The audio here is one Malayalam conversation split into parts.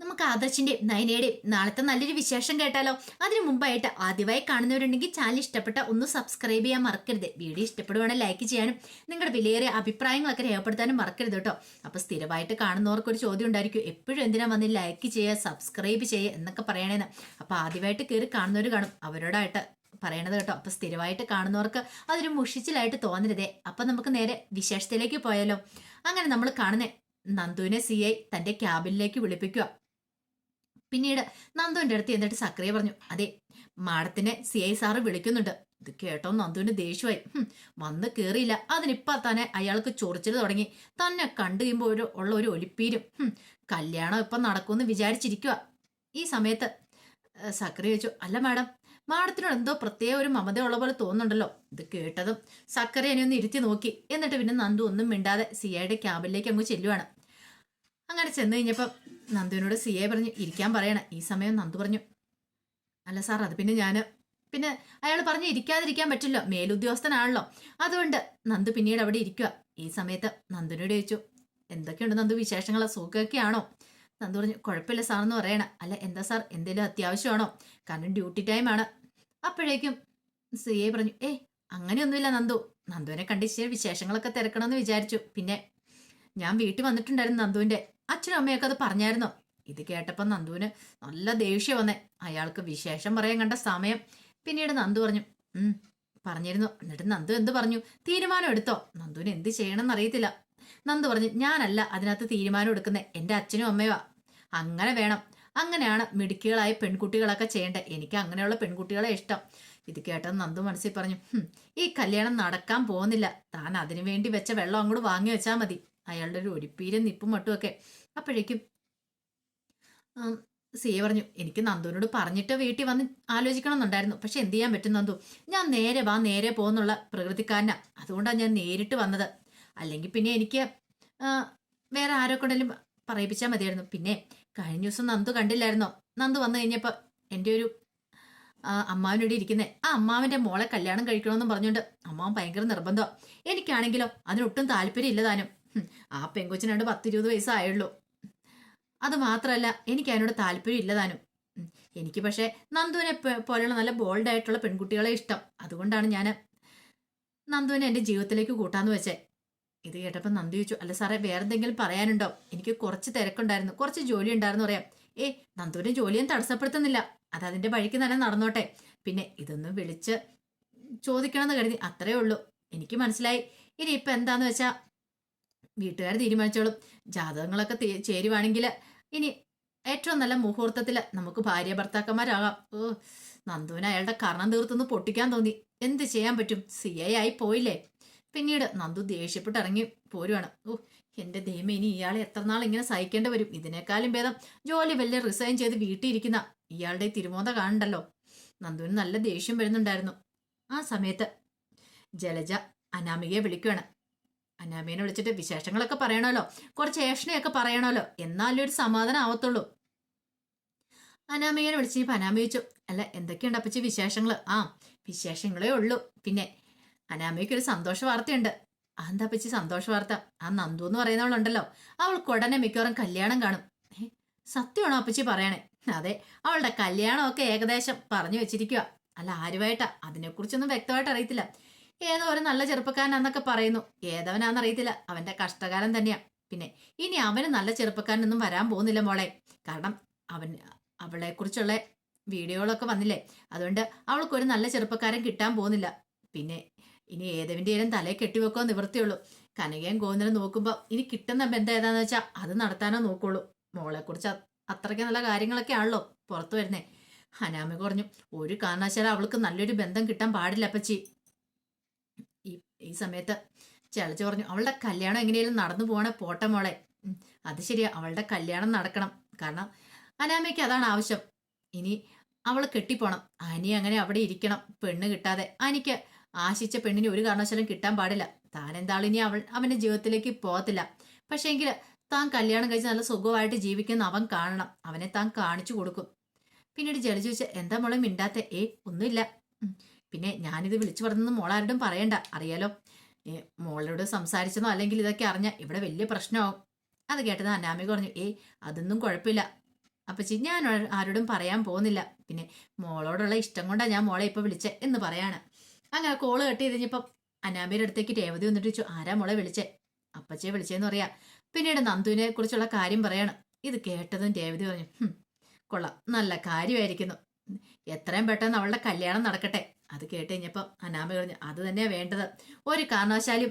നമുക്ക് ആദർശിന്റെയും നയനയുടെയും നാളത്തെ നല്ലൊരു വിശേഷം കേട്ടാലോ? അതിനു മുമ്പായിട്ട് ആദ്യമായി കാണുന്നവരുണ്ടെങ്കിൽ ചാനൽ ഇഷ്ടപ്പെട്ട ഒന്ന് സബ്സ്ക്രൈബ് ചെയ്യാൻ മറക്കരുത്. വീഡിയോ ഇഷ്ടപ്പെടുവാണെങ്കിൽ ലൈക്ക് ചെയ്യാനും നിങ്ങളുടെ വിലയേറിയ അഭിപ്രായങ്ങളൊക്കെ രേഖപ്പെടുത്താനും മറക്കരുത് കേട്ടോ. അപ്പൊ സ്ഥിരമായിട്ട് കാണുന്നവർക്ക് ഒരു ചോദ്യം ഉണ്ടായിരിക്കും. എപ്പോഴും എന്തിനാ വന്ന് ലൈക്ക് ചെയ്യുക സബ്സ്ക്രൈബ് ചെയ്യുക എന്നൊക്കെ പറയണേന്ന്. അപ്പൊ ആദ്യമായിട്ട് കയറി കാണുന്നവർ കാണും. അവരോടായിട്ട് പറയണത് കേട്ടോ. അപ്പൊ സ്ഥിരമായിട്ട് കാണുന്നവർക്ക് അതൊരു മുഷിച്ചിലായിട്ട് തോന്നരുതേ. അപ്പൊ നമുക്ക് നേരെ വിശേഷത്തിലേക്ക് പോയാലോ? അങ്ങനെ നമ്മൾ കാണുന്നേ നന്ദുവിനെ സി ഐ തന്റെ ക്യാബിനിലേക്ക് വിളിപ്പിക്കുക. പിന്നീട് നന്ദുവിന്റെ അടുത്ത് എന്നിട്ട് സക്രിയ പറഞ്ഞു അതെ മാഡത്തിനെ സി ഐ സാറ് വിളിക്കുന്നുണ്ട്. ഇത് കേട്ടോ നന്ദുവിന് ദേഷ്യമായി. വന്ന് കേറിയില്ല. അതിനിപ്പ തന്നെ അയാൾക്ക് ചൊറിച്ചിൽ തുടങ്ങി. തന്നെ കണ്ടു കഴിയുമ്പോൾ ഒരു ഉള്ള ഒരു ഒലിപ്പീരും. കല്യാണം ഇപ്പം നടക്കുമെന്ന് വിചാരിച്ചിരിക്കുക ഈ സമയത്ത് സക്രിയ ചോദിച്ചു അല്ല മാഡം മാഡത്തിനോട് എന്തോ പ്രത്യേക ഒരു മമതയുള്ള പോലെ തോന്നുന്നുണ്ടല്ലോ. ഇത് കേട്ടതും സക്കറി എന്നെ ഒന്ന് ഇരുത്തി നോക്കി. എന്നിട്ട് പിന്നെ നന്ദു ഒന്നും മിണ്ടാതെ സിയയുടെ ക്യാബിലേക്ക് അങ്ങ് ചെല്ലുവാണ്. അങ്ങനെ ചെന്ന് കഴിഞ്ഞപ്പം നന്ദുവിനോട് സി എ പറഞ്ഞു ഇരിക്കാൻ പറയണം. ഈ സമയം നന്ദു പറഞ്ഞു. അല്ല സാർ അത് പിന്നെ ഞാൻ പിന്നെ അയാൾ പറഞ്ഞു ഇരിക്കാതിരിക്കാൻ പറ്റില്ല. മേലുദ്യോഗസ്ഥനാണല്ലോ. അതുകൊണ്ട് നന്ദു പിന്നീട് അവിടെ ഇരിക്കുക ഈ സമയത്ത് നന്ദുവിനോട് ചോദിച്ചു എന്തൊക്കെയുണ്ട് നന്ദു വിശേഷങ്ങൾ സുഖമൊക്കെയാണോ നന്ദു പറഞ്ഞു കുഴപ്പമില്ല സാർ എന്ന് പറയണ. അല്ല എന്താ സാർ? എന്തെങ്കിലും അത്യാവശ്യമാണോ? കാരണം ഡ്യൂട്ടി ടൈമാണ് അപ്പോഴേക്കും സി എ പറഞ്ഞു ഏ അങ്ങനെയൊന്നുമില്ല നന്ദു. നന്ദുവിനെ കണ്ടിച്ച് വിശേഷങ്ങളൊക്കെ തിരക്കണമെന്ന് വിചാരിച്ചു. പിന്നെ ഞാൻ വീട്ടിൽ വന്നിട്ടുണ്ടായിരുന്നു നന്ദുവിന്റെ അച്ഛനും അമ്മയൊക്കെ അത് പറഞ്ഞായിരുന്നോ. ഇത് കേട്ടപ്പോൾ നന്ദുവിന് നല്ല ദേഷ്യം വന്നേ. അയാൾക്ക് വിശേഷം പറയാൻ കണ്ട സമയം. പിന്നീട് നന്ദു പറഞ്ഞു പറഞ്ഞിരുന്നു. എന്നിട്ട് നന്ദു എന്ത് പറഞ്ഞു? തീരുമാനം എടുത്തോ? നന്ദുവിന് എന്ത് ചെയ്യണമെന്ന് അറിയത്തില്ല. നന്ദു പറഞ്ഞു ഞാനല്ല അതിനകത്ത് തീരുമാനം എടുക്കുന്നത് എന്റെ അച്ഛനും അമ്മയുവാ. അങ്ങനെ വേണം. അങ്ങനെയാണ് മിടുക്കികളായ പെൺകുട്ടികളൊക്കെ ചെയ്യേണ്ടത് എനിക്ക് അങ്ങനെയുള്ള പെൺകുട്ടികളെ ഇഷ്ടം. ഇത് കേട്ടത് നന്ദു മനസ്സിൽ പറഞ്ഞു ഈ കല്യാണം നടക്കാൻ പോകുന്നില്ല. താൻ അതിനു വേണ്ടി വെച്ച വെള്ളം അങ്ങോട്ട് വാങ്ങി വെച്ചാൽ മതി. അയാളുടെ ഒരു ഒരിപ്പീരും നിപ്പും മട്ടുമൊക്കെ. അപ്പോഴേക്കും സി എ പറഞ്ഞു എനിക്ക് നന്ദുവിനോട് പറഞ്ഞിട്ട് വീട്ടിൽ വന്ന് ആലോചിക്കണമെന്നുണ്ടായിരുന്നു. പക്ഷെ എന്ത് ചെയ്യാൻ പറ്റും നന്ദു? ഞാൻ നേരെ വാ നേരെ പോകുന്നുള്ള പ്രകൃതിക്കാരനാ. അതുകൊണ്ടാണ് ഞാൻ നേരിട്ട് വന്നത്. അല്ലെങ്കിൽ പിന്നെ എനിക്ക് വേറെ ആരെ കൊണ്ടെങ്കിലും പറയിപ്പിച്ചാൽ മതിയായിരുന്നു. പിന്നെ കഴിഞ്ഞ ദിവസം നന്ദു കണ്ടില്ലായിരുന്നോ? നന്ദു വന്നു കഴിഞ്ഞപ്പോൾ എന്റെ ഒരു അമ്മാവിനോട് ഇരിക്കുന്നേ. ആ അമ്മാവിന്റെ മോളെ കല്യാണം കഴിക്കണമെന്നും പറഞ്ഞുകൊണ്ട് അമ്മാവൻ ഭയങ്കര നിർബന്ധമാണ് എനിക്കാണെങ്കിലോ അതിനൊട്ടും താല്പര്യം ഇല്ല താനും. ഹും, ആ പെങ്കൊച്ചിനാണ്ട് പത്തിരുപത് വയസ്സായുള്ളൂ. അത് മാത്രമല്ല എനിക്ക് അതിനോട് താല്പര്യം ഇല്ല താനും. എനിക്ക് പക്ഷേ നന്ദുവിനെ പോലെയുള്ള നല്ല ബോൾഡ് ആയിട്ടുള്ള പെൺകുട്ടികളെ ഇഷ്ടം. അതുകൊണ്ടാണ് ഞാൻ നന്ദുവിനെ എന്റെ ജീവിതത്തിലേക്ക് കൂട്ടാന്ന് വെച്ചേ. ഇത് കേട്ടപ്പോൾ നന്ദു ചോദിച്ചു അല്ല സാറേ വേറെ എന്തെങ്കിലും പറയാനുണ്ടോ? എനിക്ക് കുറച്ച് തിരക്കുണ്ടായിരുന്നു. കുറച്ച് ജോലി ഉണ്ടായിരുന്നു പറയാം. ഏ നന്ദുവിന്റെ ജോലിയും തടസ്സപ്പെടുത്തുന്നില്ല. അത് അതിന്റെ വഴിക്ക് തന്നെ നടന്നോട്ടെ. പിന്നെ ഇതൊന്നും വിളിച്ച് ചോദിക്കണമെന്ന് കരുതി അത്രേ ഉള്ളൂ. എനിക്ക് മനസ്സിലായി. ഇനി ഇപ്പം എന്താന്ന് വെച്ചാ വീട്ടുകാർ തീരുമാനിച്ചോളും. ജാതകങ്ങളൊക്കെ ചേരുവാണെങ്കിൽ ഇനി ഏറ്റവും നല്ല മുഹൂർത്തത്തിൽ നമുക്ക് ഭാര്യ ഭർത്താക്കന്മാരാകാം. ഓ നന്ദുവിന് അയാളുടെ കർണം തീർത്തൊന്ന് പൊട്ടിക്കാൻ തോന്നി. എന്ത് ചെയ്യാൻ പറ്റും? സി ഐ ആയി പോയില്ലേ? പിന്നീട് നന്ദു ദേഷ്യപ്പെട്ട് ഇറങ്ങി പോരുവാണ്. ഓ എന്റെ ദൈവം ഇനി ഇയാളെ എത്ര നാൾ ഇങ്ങനെ സഹിക്കേണ്ടി വരും? ഇതിനേക്കാളും ഭേദം ജോലി വലിയ റിസൈൻ ചെയ്ത് വീട്ടിൽ ഇരിക്കുന്ന ഇയാളുടെ തിരുമോത കാണണ്ടല്ലോ? നന്ദുവിന് നല്ല ദേഷ്യം വരുന്നുണ്ടായിരുന്നു. ആ സമയത്ത് ജലജ അനാമികയെ വിളിക്കുകയാണ് അനാമികനെ വിളിച്ചിട്ട് വിശേഷങ്ങളൊക്കെ പറയണമല്ലോ. കുറച്ച് ഏഷണയൊക്കെ പറയണമല്ലോ. എന്നാലും ഒരു സമാധാനം ആവത്തുള്ളൂ. അനാമികനെ വിളിച്ച് അനാമി ചോദിച്ചു. അല്ല എന്തൊക്കെയുണ്ട് അപ്പച്ചി വിശേഷങ്ങൾ ആ വിശേഷങ്ങളേ ഉള്ളൂ. പിന്നെ അനാമയ്ക്ക് ഒരു സന്തോഷ വാർത്തയുണ്ട്. അതെന്താ അപ്പച്ചി സന്തോഷ വാർത്ത? ആ നന്ദു എന്ന് പറയുന്നവളുണ്ടല്ലോ. അവൾ ഉടനെ മിക്കവാറും കല്യാണം കാണും. സത്യമാണോ അപ്പച്ചി പറയണേ? അതെ അവളുടെ കല്യാണമൊക്കെ ഏകദേശം പറഞ്ഞു വെച്ചിരിക്കുക അല്ല ആരുമായിട്ടാ? അതിനെക്കുറിച്ചൊന്നും വ്യക്തമായിട്ട് അറിയത്തില്ല. ഏതോ ഒരു നല്ല ചെറുപ്പക്കാരനാന്നൊക്കെ പറയുന്നു. ഏതവനാന്നറിയത്തില്ല. അവന്റെ കഷ്ടകാലം തന്നെയാ. പിന്നെ ഇനി അവന് നല്ല ചെറുപ്പക്കാരനൊന്നും വരാൻ പോകുന്നില്ല മോളെ. കാരണം അവൻ അവളെ കുറിച്ചുള്ള വീഡിയോകളൊക്കെ വന്നില്ലേ? അതുകൊണ്ട് അവൾക്കൊരു നല്ല ചെറുപ്പക്കാരൻ കിട്ടാൻ പോകുന്നില്ല. പിന്നെ ഇനി ഏതവിന്റെയും തലയെ കെട്ടിവെക്കോ നിവൃത്തിയുള്ളൂ. കനകയും ഗോവിന്ദനും നോക്കുമ്പോൾ ഇനി കിട്ടുന്ന ബന്ധം ഏതാന്ന് വെച്ചാൽ അത് നടത്താനോ നോക്കുള്ളൂ. മോളെക്കുറിച്ച് അത്രയ്ക്ക് നല്ല കാര്യങ്ങളൊക്കെ ആണല്ലോ പുറത്തു വരുന്നേ. ഹനാമി കുറഞ്ഞു. ഒരു കാരണവശാലും അവൾക്ക് നല്ലൊരു ബന്ധം കിട്ടാൻ പാടില്ല അപ്പച്ചി. ഈ സമയത്ത് ചെളച്ച് പറഞ്ഞു അവളുടെ കല്യാണം എങ്ങനെയാലും നടന്നു പോകണേ പോട്ടെ മോളെ. അത് ശരിയാ അവളുടെ കല്യാണം നടക്കണം. കാരണം അനാമയ്ക്ക് അതാണ് ആവശ്യം. ഇനി അവൾ കെട്ടിപ്പോണം. അനി അങ്ങനെ അവിടെ ഇരിക്കണം പെണ്ണ് കിട്ടാതെ. അനിക്ക് ആശിച്ച പെണ്ണിന് ഒരു കാരണവശാലും കിട്ടാൻ പാടില്ല. താൻ എന്താളും ഇനി അവൾ അവന്റെ ജീവിതത്തിലേക്ക് പോകത്തില്ല. പക്ഷേ എങ്കിൽ താൻ കല്യാണം കഴിച്ച് നല്ല സുഖമായിട്ട് ജീവിക്കുന്ന അവൻ കാണണം. അവനെ താൻ കാണിച്ചു കൊടുക്കും. പിന്നീട് ജലിച്ചു ചോദിച്ച എന്താ മോളെ മിണ്ടാത്ത? ഏ ഒന്നുമില്ല. പിന്നെ ഞാനിത് വിളിച്ചു പറഞ്ഞെന്ന് മോളാരോടും പറയണ്ട. അറിയാലോ? മോളോട് സംസാരിച്ചെന്നോ അല്ലെങ്കിൽ ഇതൊക്കെ അറിഞ്ഞ ഇവിടെ വലിയ പ്രശ്നമാവും. അത് കേട്ടത് അനാമിക പറഞ്ഞു ഏയ് അതൊന്നും കുഴപ്പമില്ല. അപ്പച്ചി ഞാൻ ആരോടും പറയാൻ പോകുന്നില്ല. പിന്നെ മോളോടുള്ള ഇഷ്ടം കൊണ്ടാണ് ഞാൻ മോളെ ഇപ്പൊ വിളിച്ചേ എന്ന് പറയാണ്. അങ്ങനെ കോൾ കട്ട് കഴിഞ്ഞപ്പം അനാമിയുടെ അടുത്തേക്ക് രേവതി വന്നിട്ട് ചോദിച്ചു ആരാ മോളെ വിളിച്ചേ? അപ്പച്ചയെ വിളിച്ചേന്ന് പറയാ. പിന്നീട് നന്ദുവിനെ കുറിച്ചുള്ള കാര്യം പറയാണ്. ഇത് കേട്ടതും രേവതി പറഞ്ഞു "ഹും, കൊള്ളാം. നല്ല കാര്യമായിരിക്കുന്നു. എത്രയും പെട്ടെന്ന് അവളുടെ കല്യാണം നടക്കട്ടെ. അത് കേട്ട് കഴിഞ്ഞപ്പം അനാമ പറഞ്ഞു അത് തന്നെയാ വേണ്ടത്. ഒരു കാരണവശാലും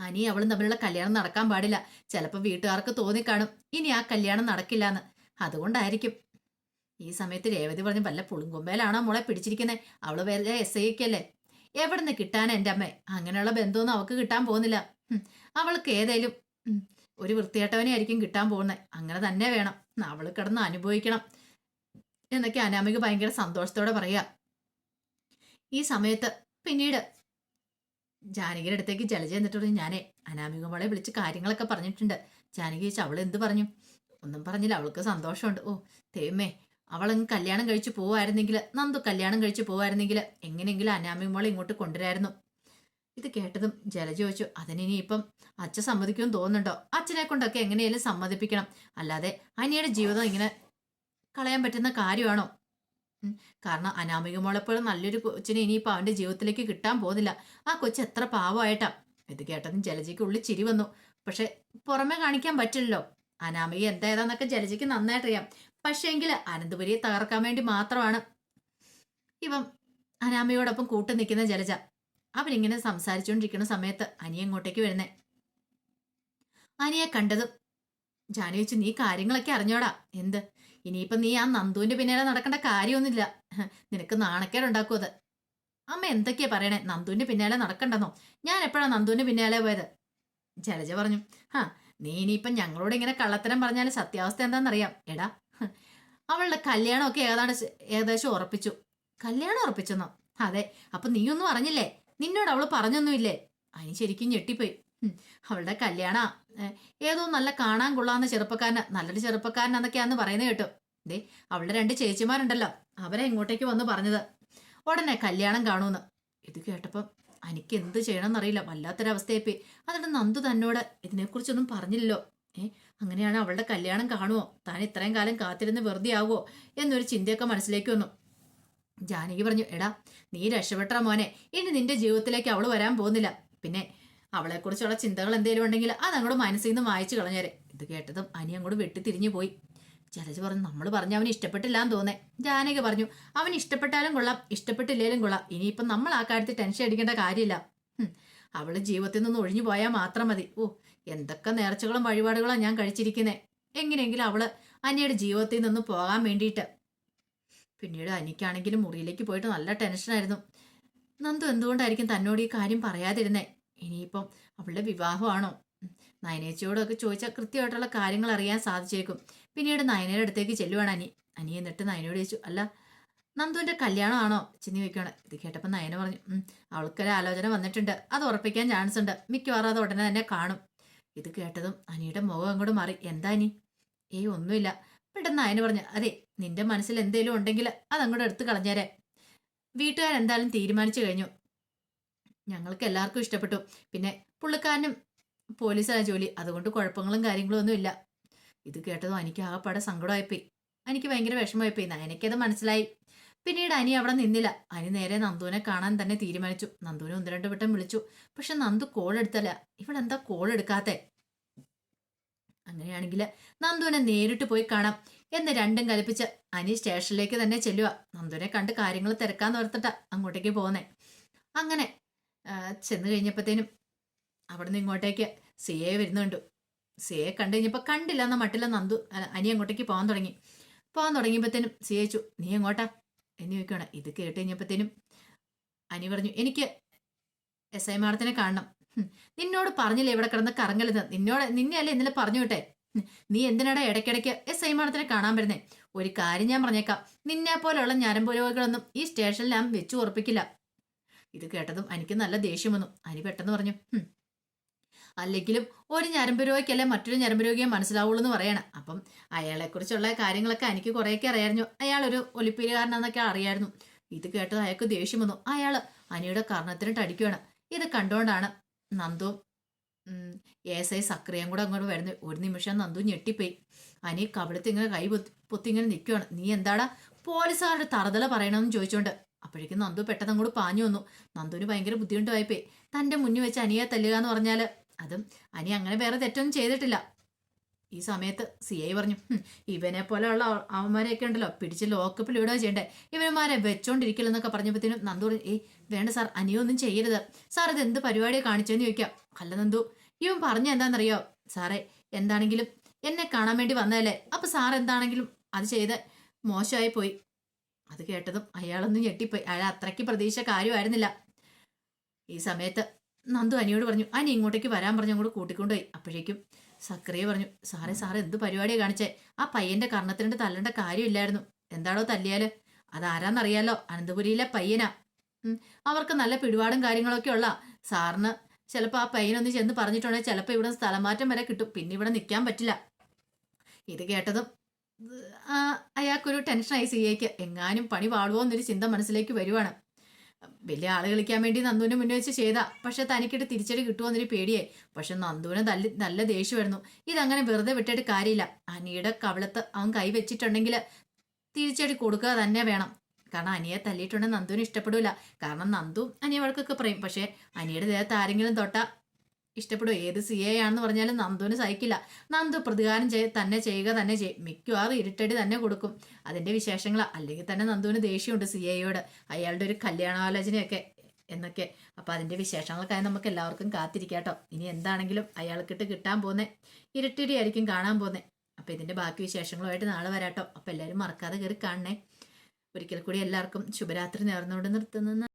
അനി അവളും തമ്മിലുള്ള കല്യാണം നടക്കാൻ പാടില്ല. ചിലപ്പോൾ വീട്ടുകാർക്ക് തോന്നിക്കാണും. ഇനി ആ കല്യാണം നടക്കില്ല എന്ന് അതുകൊണ്ടായിരിക്കും. ഈ സമയത്ത് രേവതി പറഞ്ഞു വല്ല പുളുങ്കൊമ്പേലാണോ മോളെ പിടിച്ചിരിക്കുന്നത് അവൾ വേറെ എസ് ഐക്കല്ലേ എവിടെ നിന്ന് കിട്ടാനാ എന്റെ അമ്മ? അങ്ങനെയുള്ള ബന്ധമൊന്നും അവൾക്ക് കിട്ടാൻ പോകുന്നില്ല. അവൾക്ക് ഏതേലും ഒരു വൃത്തികെട്ടവനെ ആയിരിക്കും കിട്ടാൻ പോകുന്നത് അങ്ങനെ തന്നെ വേണം. അവൾ കിടന്ന് അനുഭവിക്കണം. എന്നൊക്കെ അനാമിക ഭയങ്കര സന്തോഷത്തോടെ പറയാ. ഈ സമയത്ത് പിന്നീട് ജാനകിയുടെ അടുത്തേക്ക് ജലജ എന്നിട്ട് പറഞ്ഞു ഞാനേ അനാമിക മോളെ വിളിച്ച് കാര്യങ്ങളൊക്കെ പറഞ്ഞിട്ടുണ്ട്. ജാനകി ചോദിച്ചു അവൾ എന്ത് പറഞ്ഞു? ഒന്നും പറഞ്ഞില്ല അവൾക്ക് സന്തോഷമുണ്ട്. ഓ തേമേ അവളങ്ങ് കല്യാണം കഴിച്ചു പോവായിരുന്നെങ്കിൽ നന്ദു കല്യാണം കഴിച്ചു പോവായിരുന്നെങ്കിൽ എങ്ങനെയെങ്കിലും അനാമിക മോളെ ഇങ്ങോട്ട് കൊണ്ടുവരായിരുന്നു. ഇത് കേട്ടതും ജലജ ചോദിച്ചു അതിനി ഇപ്പം അച്ഛൻ സമ്മതിക്കുമെന്ന് തോന്നുന്നുണ്ടോ? അച്ഛനെ കൊണ്ടൊക്കെ എങ്ങനെയാലും സമ്മതിപ്പിക്കണം. അല്ലാതെ അനിയുടെ ജീവിതം ഇങ്ങനെ കളയാൻ പറ്റുന്ന കാര്യമാണോ. കാരണം അനാമിക മോളെപ്പോഴും നല്ലൊരു കൊച്ചിനെ ഇനിയിപ്പോൾ അവന്റെ ജീവിതത്തിലേക്ക് കിട്ടാൻ പോകുന്നില്ല. ആ കൊച്ച് എത്ര പാവമായിട്ടാ. ഇത് കേട്ടതും ജലജയ്ക്ക് ഉള്ളിൽ ചിരി വന്നു. പക്ഷെ പുറമെ കാണിക്കാൻ പറ്റില്ലല്ലോ. അനാമിക എന്തായതാന്നൊക്കെ ജലജയ്ക്ക് നന്നായിട്ട് അറിയാം പക്ഷേങ്കിൽ അനന്തപുരിയെ തകർക്കാൻ വേണ്ടി മാത്രമാണ്. ഇവൻ അനാമിയോടൊപ്പം കൂട്ടു നിൽക്കുന്ന ജലജ. അവരിങ്ങനെ സംസാരിച്ചുകൊണ്ടിരിക്കുന്ന സമയത്ത് അനിയ ഇങ്ങോട്ടേക്ക് വരുന്നേ. അനിയെ കണ്ടതും ജാനുവെച്ച് നീ കാര്യങ്ങളൊക്കെ അറിഞ്ഞോടാ. എന്ത്? ഇനിയിപ്പൊ നീ ആ നന്ദുവിന്റെ പിന്നാലെ നടക്കേണ്ട കാര്യമൊന്നുമില്ല. നിനക്ക് നാണക്കേടുണ്ടാക്കും അത്. അമ്മ എന്തൊക്കെയാ പറയണേ? നന്ദുവിന്റെ പിന്നാലെ നടക്കണ്ടെന്നോ? ഞാൻ എപ്പോഴാണ് നന്ദുവിന്റെ പിന്നാലെ പോയത്? ജലജ പറഞ്ഞു ആ നീ ഇനിയിപ്പം ഞങ്ങളോട് ഇങ്ങനെ കള്ളത്തരം പറഞ്ഞാൽ സത്യാവസ്ഥ എന്താണെന്നറിയാം. എടാ അവളുടെ കല്യാണമൊക്കെ ഏതാണ്ട് ഏകദേശം ഉറപ്പിച്ചു. കല്യാണം ഉറപ്പിച്ചെന്നോ? അതെ അപ്പൊ നീയൊന്നും അറിഞ്ഞില്ലേ? നിന്നോട് അവൾ പറഞ്ഞൊന്നുമില്ലേ? അതിന് ശരിക്കും ഞെട്ടിപ്പോയി. അവളുടെ കല്യാണ. ഏതോ നല്ല കാണാൻ കൊള്ളാവുന്ന ചെറുപ്പക്കാരന്. നല്ലൊരു ചെറുപ്പക്കാരൻ ചെറുപ്പക്കാരനെന്നൊക്കെയാന്ന് പറയുന്നത് കേട്ടു. ദേ അവളുടെ രണ്ട് ചേച്ചിമാരുണ്ടല്ലോ. അവരെ ഇങ്ങോട്ടേക്ക് വന്ന് പറഞ്ഞത്. ഉടനെ കല്യാണം കാണൂന്ന്. ഇത് കേട്ടപ്പം എനിക്ക് എന്ത് ചെയ്യണമെന്നറിയില്ല. വല്ലാത്തൊരവസ്ഥയായിപ്പോയി. എന്നിട്ട് നന്ദു തന്നോട് ഇതിനെക്കുറിച്ചൊന്നും പറഞ്ഞില്ലല്ലോ. ഏ അങ്ങനെയാണ് അവളുടെ കല്യാണം കാണുമോ താൻ ഇത്രയും കാലം കാത്തിരുന്ന് വെറുതെ ആവുമോ എന്നൊരു ചിന്തയൊക്കെ മനസ്സിലേക്ക് വന്നു. ജാനകി പറഞ്ഞു എടാ നീ രക്ഷപ്പെട്ട മോനെ. ഇനി നിന്റെ ജീവിതത്തിലേക്ക് അവൾ വരാൻ പോകുന്നില്ല. പിന്നെ അവളെക്കുറിച്ചുള്ള ചിന്തകൾ എന്തെങ്കിലും ഉണ്ടെങ്കിൽ അത് അങ്ങോട്ട് മനസ്സിൽ നിന്ന് വായിച്ചു കളഞ്ഞേരെ. ഇത് കേട്ടതും അനി അങ്ങോട്ട് വെട്ടിത്തിരിഞ്ഞു പോയി. ജലജ പറഞ്ഞു നമ്മൾ പറഞ്ഞു അവന് ഇഷ്ടപ്പെട്ടില്ല എന്ന് തോന്നേ. ജാനകി പറഞ്ഞു അവൻ ഇഷ്ടപ്പെട്ടാലും കൊള്ളാം ഇഷ്ടപ്പെട്ടില്ലേലും കൊള്ളാം. ഇനിയിപ്പം നമ്മൾ ആ കാര്യത്തിൽ ടെൻഷൻ അടിക്കേണ്ട കാര്യമില്ല. അവൾ ജീവിതത്തിൽ നിന്ന് ഒഴിഞ്ഞു പോയാൽ മാത്രം മതി. ഓ എന്തൊക്കെ നേർച്ചകളും വഴിപാടുകളാണ് ഞാൻ കഴിച്ചിരിക്കുന്നേ. എങ്ങനെയെങ്കിലും അവൾ അനിയുടെ ജീവിതത്തിൽ നിന്ന് പോകാൻ വേണ്ടിയിട്ട്. പിന്നീട് അനിക്കാണെങ്കിലും മുറിയിലേക്ക് പോയിട്ട് നല്ല ടെൻഷനായിരുന്നു. നന്ദു എന്തുകൊണ്ടായിരിക്കും തന്നോട് ഈ കാര്യം പറയാതിരുന്നേ? ഇനിയിപ്പം അവളുടെ വിവാഹമാണോ? നയനേച്ചിയോടൊക്കെ ചോദിച്ചാൽ കൃത്യമായിട്ടുള്ള കാര്യങ്ങൾ അറിയാൻ സാധിച്ചേക്കും. പിന്നീട് നയനയുടെ അടുത്തേക്ക് ചെല്ലുവാണ് അനി. അനി എന്നിട്ട് നയനോട് ചോദിച്ചു അല്ല നന്ദുവിന്റെ കല്യാണമാണോ? ചെന്നി വയ്ക്കണം ഇത് കേട്ടപ്പോൾ നയന പറഞ്ഞു അവൾക്കൊരു ആലോചന വന്നിട്ടുണ്ട്. അത് ഉറപ്പിക്കാൻ ചാൻസ് ഉണ്ട്. മിക്കവാറും അത് ഉടനെ തന്നെ കാണും. ഇത് കേട്ടതും അനിയുടെ മുഖം അങ്ങോട്ട് മാറി. എന്താ അനി? ഏയ് ഒന്നുമില്ല. പെട്ടെന്ന് നയന പറഞ്ഞു അതെ നിന്റെ മനസ്സിൽ എന്തേലും ഉണ്ടെങ്കിൽ അതങ്ങോട്ട് എടുത്ത് കളഞ്ഞേരെ. വീട്ടുകാരെന്തായാലും തീരുമാനിച്ചു കഴിഞ്ഞു. ഞങ്ങൾക്ക് എല്ലാവർക്കും ഇഷ്ടപ്പെട്ടു. പിന്നെ പുള്ളിക്കാരനും പോലീസായ ജോലി. അതുകൊണ്ട് കുഴപ്പങ്ങളും കാര്യങ്ങളും ഒന്നും ഇത് കേട്ടതും എനിക്ക് ആകെപ്പാടെ സങ്കടമായിപ്പോയി. എനിക്ക് ഭയങ്കര വിഷമമായിപ്പോയി. എനിക്കത് മനസ്സിലായി. പിന്നീട് അനി അവിടെ നിന്നില്ല. അനി നേരെ നന്ദുവിനെ കാണാൻ തന്നെ തീരുമാനിച്ചു. നന്ദുവിനെ ഒന്ന് രണ്ട് വട്ടം വിളിച്ചു. പക്ഷെ നന്ദു കോൾ എടുത്തല്ല. ഇവളെന്താ കോൾ എടുക്കാത്തെ? അങ്ങനെയാണെങ്കിൽ നന്ദുവിനെ നേരിട്ട് പോയി കാണാം എന്ന് രണ്ടും കൽപ്പിച്ച് അനി സ്റ്റേഷനിലേക്ക് തന്നെ ചെല്ലുക നന്ദുവിനെ കണ്ട് കാര്യങ്ങൾ തിരക്കാൻ നിർത്തട്ട അങ്ങോട്ടേക്ക് പോകുന്നേ അങ്ങനെ ചെന്ന് കഴിഞ്ഞപ്പോഴത്തേനും അവിടുന്ന് ഇങ്ങോട്ടേക്ക് സിയെ വരുന്നുണ്ട്. സിയെ കണ്ടു കഴിഞ്ഞപ്പോൾ കണ്ടില്ല എന്ന മട്ടില്ല നന്ദു. അനി അങ്ങോട്ടേക്ക് പോകാൻ തുടങ്ങി. പോകാൻ തുടങ്ങിയപ്പോഴത്തേനും സി ചോദിച്ചു നീ എങ്ങോട്ടാ? എന്ന് ചോദിക്കുകയാണ് ഇത് കേട്ട് കഴിഞ്ഞപ്പോഴത്തേനും അനി പറഞ്ഞു എനിക്ക് എസ് ഐ മാഡത്തിനെ കാണണം. നിന്നോട് പറഞ്ഞില്ലേ ഇവിടെ കിടന്ന് കറങ്ങലെന്ന് നിന്നോട് നിന്നെ അല്ലേ ഇന്നലെ പറഞ്ഞു വിട്ടെ? നീ എന്തിനാടാ ഇടയ്ക്കിടയ്ക്ക് എസ് ഐ മാഡത്തിനെ കാണാൻ വരുന്നേ? ഒരു കാര്യം ഞാൻ പറഞ്ഞേക്കാം. നിന്നെ പോലെയുള്ള ഞരമ്പുരോഗികളൊന്നും ഈ സ്റ്റേഷനിൽ ഞാൻ വെച്ചു ഉറപ്പിക്കില്ല. ഇത് കേട്ടതും എനിക്ക് നല്ല ദേഷ്യം വന്നു. അനി പെട്ടെന്ന് പറഞ്ഞു അല്ലെങ്കിലും ഒരു ഞരമ്പ് രോഗിക്കല്ലേ മറ്റൊരു ഞരമ്പ് രോഗിയെ മനസ്സിലാവുള്ളൂ എന്ന് പറയണം. അപ്പം അയാളെക്കുറിച്ചുള്ള കാര്യങ്ങളൊക്കെ എനിക്ക് കുറേയൊക്കെ അറിയായിരുന്നു. അയാളൊരു ഒലിപ്പീരുകാരനാന്നൊക്കെ അറിയായിരുന്നു. ഇത് കേട്ടത് അയാൾക്ക് ദേഷ്യം വന്നു. അയാൾ അനിയുടെ കർണത്തിനിട്ട് അടിക്കുകയാണ് ഇത് കണ്ടുകൊണ്ടാണ് നന്ദു എസ് ഐ സക്രിയം കൂടെ അങ്ങോട്ട് വരുന്നു ഒരു നിമിഷം നന്ദു ഞെട്ടിപ്പോയി. അനി കവിളത്ത് ഇങ്ങനെ കൈ പൊത്തി ഇങ്ങനെ നിൽക്കുവാണ് നീ എന്താടാ പോലീസുകാരുടെ തറതല പറയണമെന്ന് ചോദിച്ചോണ്ട് അപ്പോഴേക്കും നന്ദു പെട്ടെന്ന് അങ്ങോട്ട് പാഞ്ഞു വന്നു. നന്ദുവിന് ഭയങ്കര ബുദ്ധിമുട്ടായിപ്പോയി തന്റെ മുന്നിൽ വെച്ച് അനിയെ തല്ലുക എന്ന് പറഞ്ഞാൽ അതും അനി അങ്ങനെ വേറെ തെറ്റൊന്നും ചെയ്തിട്ടില്ല. ഈ സമയത്ത് സി ഐ പറഞ്ഞു ഇവനെ പോലെയുള്ള അവന്മാരെയൊക്കെ ഉണ്ടല്ലോ പിടിച്ച് ലോക്കപ്പിൽ ഇടുക ചെയ്യണ്ടേ. ഇവന്മാരെ വെച്ചോണ്ടിരിക്കില്ലെന്നൊക്കെ പറഞ്ഞപ്പോഴത്തേനും നന്ദു പറഞ്ഞു ഏയ് വേണ്ട സാർ അനിയൊന്നും ചെയ്യരുത്. സാർ ഇത് എന്ത് പരിപാടിയെ കാണിച്ചെന്ന് ചോദിക്കാം. അല്ല നന്ദു ഇവൻ പറഞ്ഞ എന്താണെന്നറിയോ സാറേ എന്താണെങ്കിലും എന്നെ കാണാൻ വേണ്ടി വന്നതല്ലേ. അപ്പൊ സാർ എന്താണെങ്കിലും അത് ചെയ്ത് മോശമായി പോയി അത് കേട്ടതും അയാളൊന്നും ഞെട്ടിപ്പോയി. അയാൾ അത്രയ്ക്ക് പ്രതീക്ഷ കാര്യമായിരുന്നില്ല. ഈ സമയത്ത് നന്ദു അനിയോട് പറഞ്ഞു അനി ഇങ്ങോട്ടേക്ക് വരാൻ പറഞ്ഞു അങ്ങോട്ട് കൂട്ടിക്കൊണ്ടുപോയി. അപ്പോഴേക്കും സക്രിയ പറഞ്ഞു സാറേ സാറേ എന്ത് പരിപാടിയാണ് കാണിച്ചേ? ആ പയ്യന്റെ കർണത്തിനുണ്ട് തല്ലേണ്ട കാര്യമില്ലായിരുന്നു. എന്താണോ തല്ലിയാൽ? അതാരാന്നറിയാലോ? അനന്തപുരിയിലെ പയ്യനാ. അവർക്ക് നല്ല പിടിപാടും കാര്യങ്ങളൊക്കെ ഉള്ള. സാറിന് ചിലപ്പോൾ ആ പയ്യനൊന്ന് ചെന്ന് പറഞ്ഞിട്ടുണ്ടെങ്കിൽ ചിലപ്പോൾ ഇവിടെ സ്ഥലം മാറ്റം വരെ കിട്ടും. പിന്നെ ഇവിടെ നിൽക്കാൻ പറ്റില്ല. ഇത് കേട്ടതും അയാൾക്കൊരു ടെൻഷനായി സി എക്ക് എങ്ങാനും പണി പാടുമോ എന്നൊരു ചിന്ത മനസ്സിലേക്ക് വരുവാണ്. വലിയ ആൾ കളിക്കാൻ വേണ്ടി നന്ദുവിനെ മുന്നേ വെച്ച് ചെയ്താ. പക്ഷെ തനിക്കിട്ട് തിരിച്ചടി കിട്ടുമോ എന്നൊരു പേടിയായി. പക്ഷെ നന്ദുവിന് നല്ല നല്ല ദേഷ്യമായിരുന്നു. ഇതങ്ങനെ വെറുതെ വിട്ടിട്ട് കാര്യമില്ല. അനിയുടെ കവിളത്ത് അവൻ കൈ വെച്ചിട്ടുണ്ടെങ്കിൽ തിരിച്ചടി കൊടുക്കുക തന്നെ വേണം. കാരണം അനിയെ തല്ലിയിട്ടുണ്ടെങ്കിൽ നന്ദുവിന് ഇഷ്ടപ്പെടില്ല കാരണം നന്ദു അനിയ വഴക്കൊക്കെ പറയും. പക്ഷേ അനിയുടെ ദേഹത്ത് ആരെങ്കിലും തൊട്ടാ ഇഷ്ടപ്പെടും. ഏത് സി എ ആണെന്ന് പറഞ്ഞാലും നന്ദുവിന് സഹിക്കില്ല. നന്ദു പ്രതികാരം ചെയ് തന്നെ ചെയ്യുക തന്നെ ചെയ്യും മിക്കവാറും ഇരുട്ടടി തന്നെ കൊടുക്കും. അതിന്റെ വിശേഷങ്ങളാ. അല്ലെങ്കിൽ തന്നെ നന്ദുവിന് ദേഷ്യമുണ്ട് സി എയോട് അയാളുടെ ഒരു കല്യാണാലോചനയൊക്കെ എന്നൊക്കെ. അപ്പൊ അതിന്റെ വിശേഷങ്ങൾക്കായി നമുക്ക് എല്ലാവർക്കും കാത്തിരിക്കാട്ടോ. ഇനി എന്താണെങ്കിലും അയാൾക്കിട്ട് കിട്ടാൻ പോന്നെ. ഇരുട്ടിടി ആയിരിക്കും കാണാൻ പോന്നെ. അപ്പൊ ഇതിന്റെ ബാക്കി വിശേഷങ്ങളുമായിട്ട് നാളെ വരാട്ടോ. അപ്പൊ എല്ലാവരും മറക്കാതെ കയറി കാണണേ. ഒരിക്കൽ കൂടി എല്ലാവർക്കും ശുഭരാത്രി നേർന്നുകൊണ്ട് നിർത്തുന്ന.